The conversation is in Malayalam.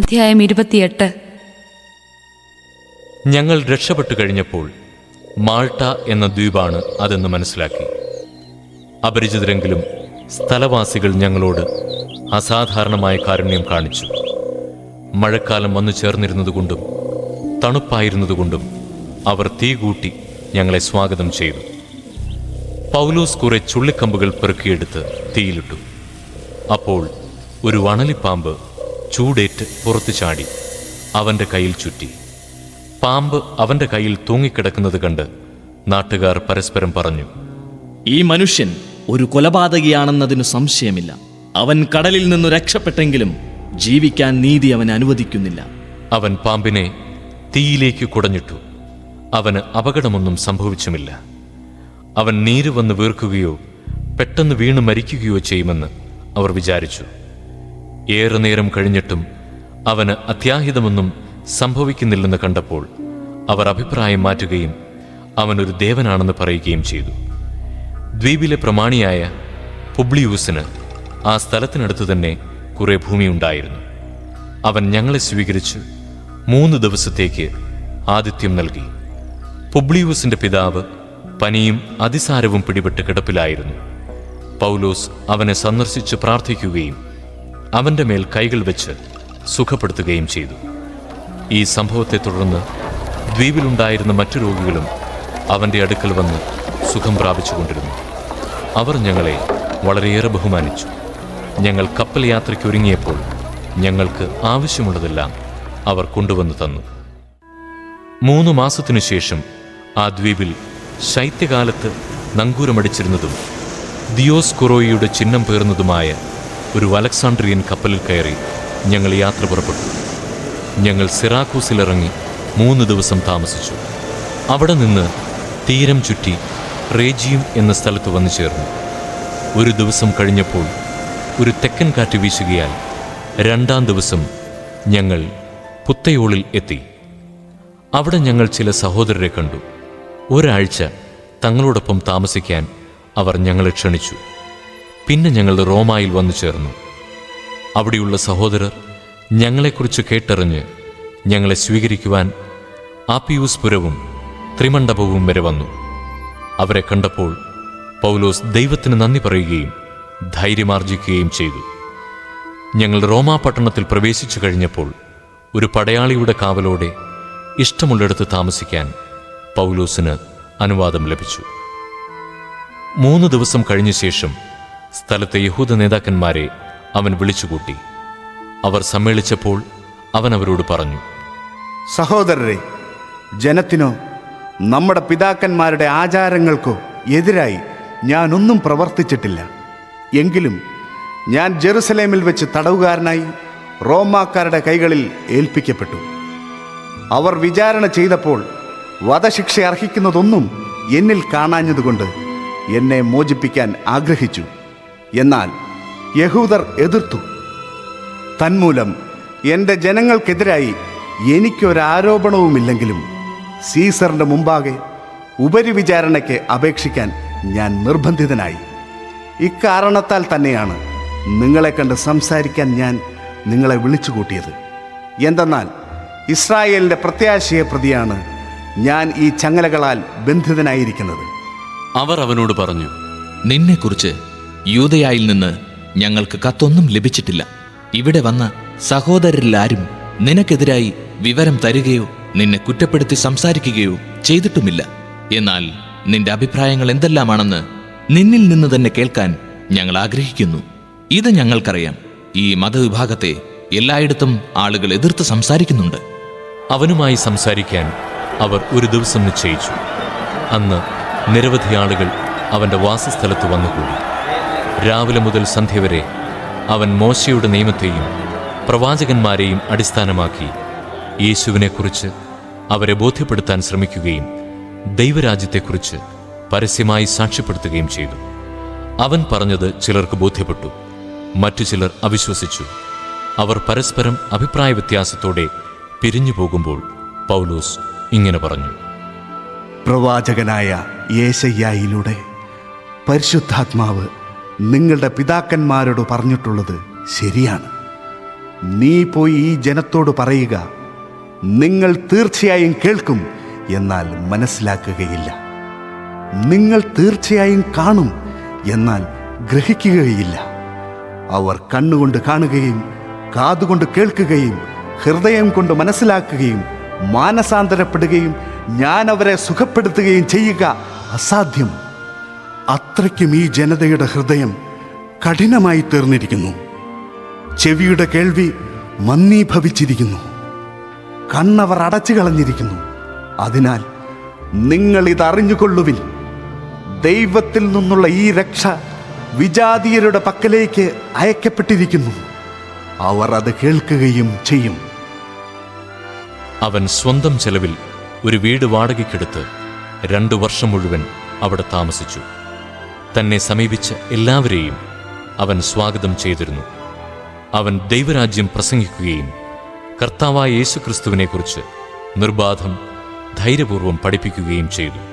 അധ്യായം ഇരുപത്തിയെട്ട്. ഞങ്ങൾ രക്ഷപ്പെട്ടു കഴിഞ്ഞപ്പോൾ മാൾട്ട എന്ന ദ്വീപാണ് അതെന്ന് മനസ്സിലാക്കി. അപരിചിതരെങ്കിലും സ്ഥലവാസികൾ ഞങ്ങളോട് അസാധാരണമായ കാരുണ്യം കാണിച്ചു. മഴക്കാലം വന്നു ചേർന്നിരുന്നതുകൊണ്ടും തണുപ്പായിരുന്നതുകൊണ്ടും അവർ തീ കൂട്ടി ഞങ്ങളെ സ്വാഗതം ചെയ്തു. പൗലോസ് കുറെ ചുള്ളിക്കമ്പുകൾ പെറുക്കിയെടുത്ത് തീയിലിട്ടു. അപ്പോൾ ഒരു വണലിപ്പാമ്പ് ചൂടേറ്റ് പുറത്തു ചാടി. അവന്റെ കയ്യിൽ ചുറ്റി. പാമ്പ് അവന്റെ കയ്യിൽ തൂങ്ങിക്കിടക്കുന്നത് കണ്ട് നാട്ടുകാർ പരസ്പരം പറഞ്ഞു ഈ മനുഷ്യൻ ഒരു കൊലപാതകിയാണെന്നതിന് സംശയമില്ല. അവൻ കടലിൽ നിന്ന് രക്ഷപ്പെട്ടെങ്കിലും ജീവിക്കാൻ നീതി അവൻ അനുവദിക്കുന്നില്ല. അവൻ പാമ്പിനെ തീയിലേക്ക് കുടഞ്ഞിട്ടു. അവന് അപകടമൊന്നും സംഭവിച്ചുമില്ല. അവൻ നീര് വന്ന് വീർക്കുകയോ പെട്ടെന്ന് വീണ് മരിക്കുകയോ ചെയ്യുമെന്ന് അവർ വിചാരിച്ചു. ഏറെ നേരം കഴിഞ്ഞിട്ടും അവന് അത്യാഹിതമൊന്നും സംഭവിക്കുന്നില്ലെന്ന് കണ്ടപ്പോൾ അവർ അഭിപ്രായം മാറ്റുകയും അവനൊരു ദേവനാണെന്ന് പറയുകയും ചെയ്തു. ദ്വീപിലെ പ്രമാണിയായ പുബ്ലിയൂസിന് ആ സ്ഥലത്തിനടുത്ത് തന്നെ കുറെ ഭൂമിയുണ്ടായിരുന്നു. അവൻ ഞങ്ങളെ സ്വീകരിച്ച് മൂന്ന് ദിവസത്തേക്ക് ആതിഥ്യം നൽകി. പുബ്ലിയൂസിന്റെ പിതാവ് പനിയും അതിസാരവും പിടിപെട്ട് കിടപ്പിലായിരുന്നു. പൗലോസ് അവനെ സന്ദർശിച്ച് പ്രാർത്ഥിക്കുകയും അവന്റെ മേൽ കൈകൾ വെച്ച് സുഖപ്പെടുത്തുകയും ചെയ്തു. ഈ സംഭവത്തെ തുടർന്ന് ദ്വീപിലുണ്ടായിരുന്ന മറ്റു രോഗികളും അവന്റെ അടുക്കൽ വന്ന് സുഖം പ്രാപിച്ചുകൊണ്ടിരുന്നു അവർ ഞങ്ങളെ വളരെയേറെ ബഹുമാനിച്ചു. ഞങ്ങൾ കപ്പൽ യാത്രയ്ക്ക് ഒരുങ്ങിയപ്പോൾ ഞങ്ങൾക്ക് ആവശ്യമുള്ളതെല്ലാം അവർ കൊണ്ടുവന്നു തന്നു. മൂന്ന് മാസത്തിനു ശേഷം ആ ദ്വീപിൽ ശൈത്യകാലത്ത് നങ്കൂരമടിച്ചിരുന്നതും ദിയോസ് കുറോയിയുടെ ചിഹ്നം പേർന്നതുമായ ഒരു അലക്സാണ്ട്രിയൻ കപ്പലിൽ കയറി ഞങ്ങൾ യാത്ര പുറപ്പെട്ടു. ഞങ്ങൾ സിറാക്കൂസിലിറങ്ങി മൂന്ന് ദിവസം താമസിച്ചു. അവിടെ നിന്ന് തീരം ചുറ്റി റേജിയും എന്ന സ്ഥലത്ത് വന്നു ചേർന്നു. ഒരു ദിവസം കഴിഞ്ഞപ്പോൾ ഒരു തെക്കൻ കാറ്റ് വീശുകയാൽ രണ്ടാം ദിവസം ഞങ്ങൾ പുത്തയോളിൽ എത്തി. അവിടെ ഞങ്ങൾ ചില സഹോദരരെ കണ്ടു. ഒരാഴ്ച തങ്ങളോടൊപ്പം താമസിക്കാൻ അവർ ഞങ്ങളെ ക്ഷണിച്ചു. പിന്നെ ഞങ്ങൾ റോമായിൽ വന്നു ചേർന്നു. അവിടെയുള്ള സഹോദരർ ഞങ്ങളെക്കുറിച്ച് കേട്ടറിഞ്ഞ് ഞങ്ങളെ സ്വീകരിക്കുവാൻ ആപ്പിയൂസ് പുരവും ത്രിമണ്ഡപവും വരെ വന്നു. അവരെ കണ്ടപ്പോൾ പൗലോസ് ദൈവത്തിന് നന്ദി പറയുകയും ധൈര്യമാർജിക്കുകയും ചെയ്തു. ഞങ്ങൾ റോമാ പട്ടണത്തിൽ പ്രവേശിച്ചു കഴിഞ്ഞപ്പോൾ ഒരു പടയാളിയുടെ കാവലോടെ ഇഷ്ടമുള്ളിടത്ത് താമസിക്കാൻ പൗലോസിന് അനുവാദം ലഭിച്ചു. മൂന്ന് ദിവസം കഴിഞ്ഞ ശേഷം സ്ഥലത്തെ യഹൂദ നേതാക്കന്മാരെ അവൻ വിളിച്ചുകൂട്ടി. അവർ സമ്മേളിച്ചപ്പോൾ അവൻ അവരോട് പറഞ്ഞു സഹോദരരെ ജനത്തിനോ നമ്മുടെ പിതാക്കന്മാരുടെ ആചാരങ്ങൾക്കോ എതിരായി ഞാനൊന്നും പ്രവർത്തിച്ചിട്ടില്ല. എങ്കിലും ഞാൻ ജെറുസലേമിൽ വെച്ച് തടവുകാരനായി റോമാക്കാരുടെ കൈകളിൽ ഏൽപ്പിക്കപ്പെട്ടു. അവർ വിചാരണ ചെയ്തപ്പോൾ വധശിക്ഷ അർഹിക്കുന്നതൊന്നും എന്നിൽ കാണാഞ്ഞതുകൊണ്ട് എന്നെ മോചിപ്പിക്കാൻ ആഗ്രഹിച്ചു. എന്നാൽ യഹൂദർ എതിർത്തു. തന്മൂലം എന്റെ ജനങ്ങൾക്കെതിരായി എനിക്കൊരാരോപണവുമില്ലെങ്കിലും സീസറിന്റെ മുമ്പാകെ ഉപരിവിചാരണയ്ക്ക് അപേക്ഷിക്കാൻ ഞാൻ നിർബന്ധിതനായി. ഇക്കാരണത്താൽ തന്നെയാണ് നിങ്ങളെ കണ്ട് സംസാരിക്കാൻ ഞാൻ നിങ്ങളെ വിളിച്ചു കൂട്ടിയത് എന്തെന്നാൽ ഇസ്രായേലിന്റെ പ്രത്യാശയെ പ്രതിയാണ് ഞാൻ ഈ ചങ്ങലകളാൽ ബന്ധിതനായിരിക്കുന്നത്. അവർ അവനോട് പറഞ്ഞു നിന്നെക്കുറിച്ച് യൂതയായിൽ നിന്ന് ഞങ്ങൾക്ക് കത്തൊന്നും ലഭിച്ചിട്ടില്ല. ഇവിടെ വന്ന സഹോദരരിലാരും നിനക്കെതിരായി വിവരം തരികയോ നിന്നെ കുറ്റപ്പെടുത്തി സംസാരിക്കുകയോ ചെയ്തിട്ടുമില്ല. എന്നാൽ നിന്റെ അഭിപ്രായങ്ങൾ എന്തെല്ലാമാണെന്ന് നിന്നിൽ നിന്ന് തന്നെ കേൾക്കാൻ ഞങ്ങൾ ആഗ്രഹിക്കുന്നു. ഇത് ഞങ്ങൾക്കറിയാം. ഈ മതവിഭാഗത്തെ എല്ലായിടത്തും ആളുകൾ എതിർത്ത് സംസാരിക്കുന്നുണ്ട്. അവനുമായി സംസാരിക്കാൻ അവർ ഒരു ദിവസം നിശ്ചയിച്ചു. അന്ന് നിരവധി ആളുകൾ അവന്റെ വാസസ്ഥലത്ത് വന്നുകൂടി. രാവിലെ മുതൽ സന്ധ്യ വരെ അവൻ മോശയുടെ നിയമത്തെയും പ്രവാചകന്മാരെയും അടിസ്ഥാനമാക്കി യേശുവിനെക്കുറിച്ച് അവരെ ബോധ്യപ്പെടുത്താൻ ശ്രമിക്കുകയും ദൈവരാജ്യത്തെക്കുറിച്ച് പരസ്യമായി സാക്ഷ്യപ്പെടുത്തുകയും ചെയ്തു. അവൻ പറഞ്ഞത് ചിലർക്ക് ബോധ്യപ്പെട്ടു മറ്റു ചിലർ അവിശ്വസിച്ചു. അവർ പരസ്പരം അഭിപ്രായ വ്യത്യാസത്തോടെ പിരിഞ്ഞു പോകുമ്പോൾ പൗലോസ് ഇങ്ങനെ പറഞ്ഞു. പ്രവാചകനായ യേശയ്യായിലൂടെ പരിശുദ്ധാത്മാവ് നിങ്ങളുടെ പിതാക്കന്മാരോട് പറഞ്ഞിട്ടുള്ളത് ശരിയാണ്. നീ പോയി ഈ ജനത്തോട് പറയുക. നിങ്ങൾ തീർച്ചയായും കേൾക്കും എന്നാൽ മനസ്സിലാക്കുകയില്ല. നിങ്ങൾ തീർച്ചയായും കാണും എന്നാൽ ഗ്രഹിക്കുകയില്ല. അവർ കണ്ണുകൊണ്ട് കാണുകയും കാതുകൊണ്ട് കേൾക്കുകയും ഹൃദയം കൊണ്ട് മനസ്സിലാക്കുകയും മാനസാന്തരപ്പെടുകയും ഞാൻ അവരെ സുഖപ്പെടുത്തുകയും ചെയ്യുക അസാധ്യം. അത്രയ്ക്കും ഈ ജനതയുടെ ഹൃദയം കഠിനമായി തീർന്നിരിക്കുന്നു. ചെവിയുടെ കേൾവി മന്ദീഭവിച്ചിരിക്കുന്നു. കണ്ണവർ അടച്ചു കളഞ്ഞിരിക്കുന്നു. അതിനാൽ നിങ്ങൾ ഇത് അറിഞ്ഞുകൊള്ളുവിൻ ദൈവത്തിൽ നിന്നുള്ള ഈ രക്ഷ വിജാതീയരുടെ പക്കലേക്ക് അയക്കപ്പെട്ടിരിക്കുന്നു. അവർ അത് കേൾക്കുകയും ചെയ്യും. അവൻ സ്വന്തം ചെലവിൽ ഒരു വീട് വാടകയ്ക്കെടുത്ത് രണ്ടു വർഷം മുഴുവൻ അവിടെ താമസിച്ചു. തന്നെ സമീപിച്ച എല്ലാവരെയും അവൻ സ്വാഗതം ചെയ്തിരുന്നു. അവൻ ദൈവരാജ്യം പ്രസംഗിക്കുകയും കർത്താവായ യേശുക്രിസ്തുവിനെക്കുറിച്ച് നിർബാധം ധൈര്യപൂർവം പഠിപ്പിക്കുകയും ചെയ്തു.